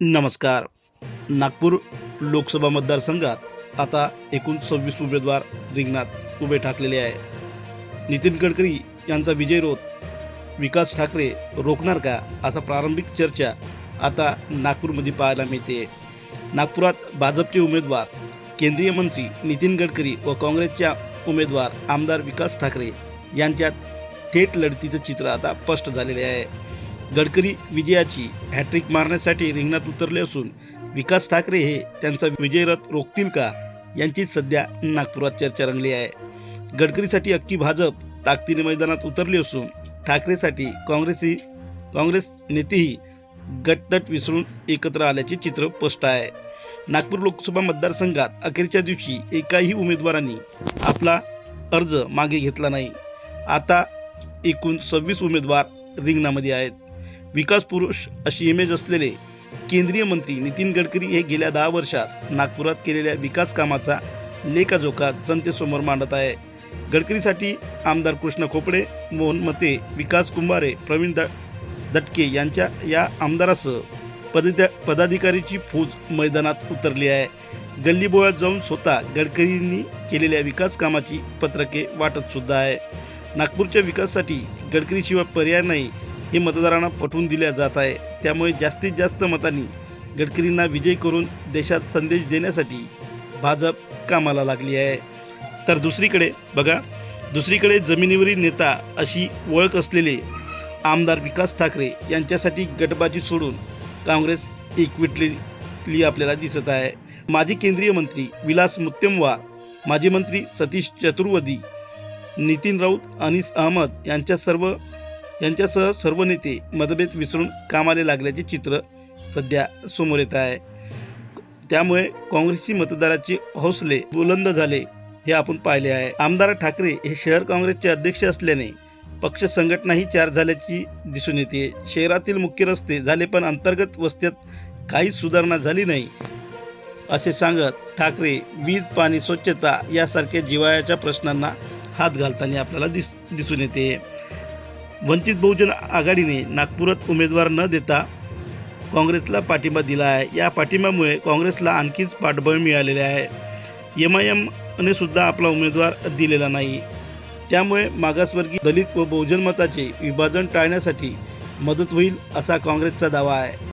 नमस्कार. नागपूर लोकसभा मतदारसंघात आता एकूण सव्वीस उमेदवार रिंगणात उभे ठाकलेले आहे नितीन गडकरी यांचा विजय रोध विकास ठाकरे रोखणार का असा प्रारंभिक चर्चा आता नागपूरमध्ये पाहायला मिळते. नागपुरात भाजपचे उमेदवार केंद्रीय मंत्री नितीन गडकरी व काँग्रेसच्या उमेदवार आमदार विकास ठाकरे यांच्यात थेट लढतीचं चित्र आता स्पष्ट झालेले आहे. गडकरी विजयाची हॅट्रिक मारण्यासाठी रिंगणात उतरले असून विकास ठाकरे हे त्यांचा विजयरथ रोखतील का यांचीच सध्या नागपुरात चर्चा रंगली आहे. गडकरीसाठी अख्खी भाजप ताकदीने मैदानात उतरली असून ठाकरेसाठी काँग्रेसही काँग्रेस नेतेही गटतट विसरून एकत्र आल्याचे चित्र स्पष्ट आहे. नागपूर लोकसभा मतदारसंघात अखेरच्या दिवशी एकाही उमेदवारांनी आपला अर्ज मागे घेतला नाही. आता एकूण सव्वीस उमेदवार रिंगणामध्ये आहेत. विकास पुरुष अशी इमेज असलेले केंद्रीय मंत्री नितीन गडकरी हे गेल्या दहा वर्षात नागपुरात केलेल्या विकास कामाचा लेखाजोखा जनतेसमोर मांडत आहे. गडकरीसाठी आमदार कृष्ण खोपडे मोहन मते विकास कुंभारे प्रवीण द दटके यांच्या या आमदारासह पदत्या पदाधिकारीची फौज मैदानात उतरली आहे. गल्लीबोळ्यात जाऊन स्वतः गडकरींनी केलेल्या विकास कामाची पत्रके वाटत सुद्धा आहे. नागपूरच्या विकासासाठी गडकरीशिवाय पर्याय नाही हे मतदारांना पटवून दिल्या जात आहे. त्यामुळे जास्तीत जास्त मतांनी गडकरींना विजय करून देशात संदेश देण्यासाठी भाजप कामाला लागली आहे. तर दुसरीकडे बघा दुसरीकडे जमिनीवरील नेता अशी ओळख असलेले आमदार विकास ठाकरे यांच्यासाठी गटबाजी सोडून काँग्रेस एकविटलेली आपल्याला दिसत आहे. माजी केंद्रीय मंत्री विलास मुत्तेमवार माजी मंत्री सतीश चतुर्वेदी नितीन राऊत अनिस अहमद यांच्या सर्व यांच्यासह सर्व नेते मतभेद विसरून कामाला लागल्याचे चित्र सध्या समोर येत आहे. त्यामुळे काँग्रेसची मतदाराचे हौसले बुलंद झाले हे आपण पाहिले आहे. आमदार ठाकरे हे शहर काँग्रेसचे अध्यक्ष असल्याने पक्ष संघटनाही चार झाल्याची दिसून येते. शहरातील मुख्य रस्ते झाले पण अंतर्गत वस्त्यात काहीच सुधारणा झाली नाही असे सांगत ठाकरे वीज पाणी स्वच्छता यासारख्या जिवाळ्याच्या प्रश्नांना हात घालताना आपल्याला दिस दिसून येते. वंचित बहुजन आघाडीने नागपुरात उमेदवार न देता काँग्रेसला पाठिंबा दिला आहे. या पाठिंब्यामुळे काँग्रेसला आणखीच पाठबळ मिळालेले आहे. एम आय एमने सुद्धा आपला उमेदवार दिलेला नाही. त्यामुळे मागासवर्गीय दलित व बहुजन मताचे विभाजन टाळण्यासाठी मदत होईल असा काँग्रेसचा दावा आहे.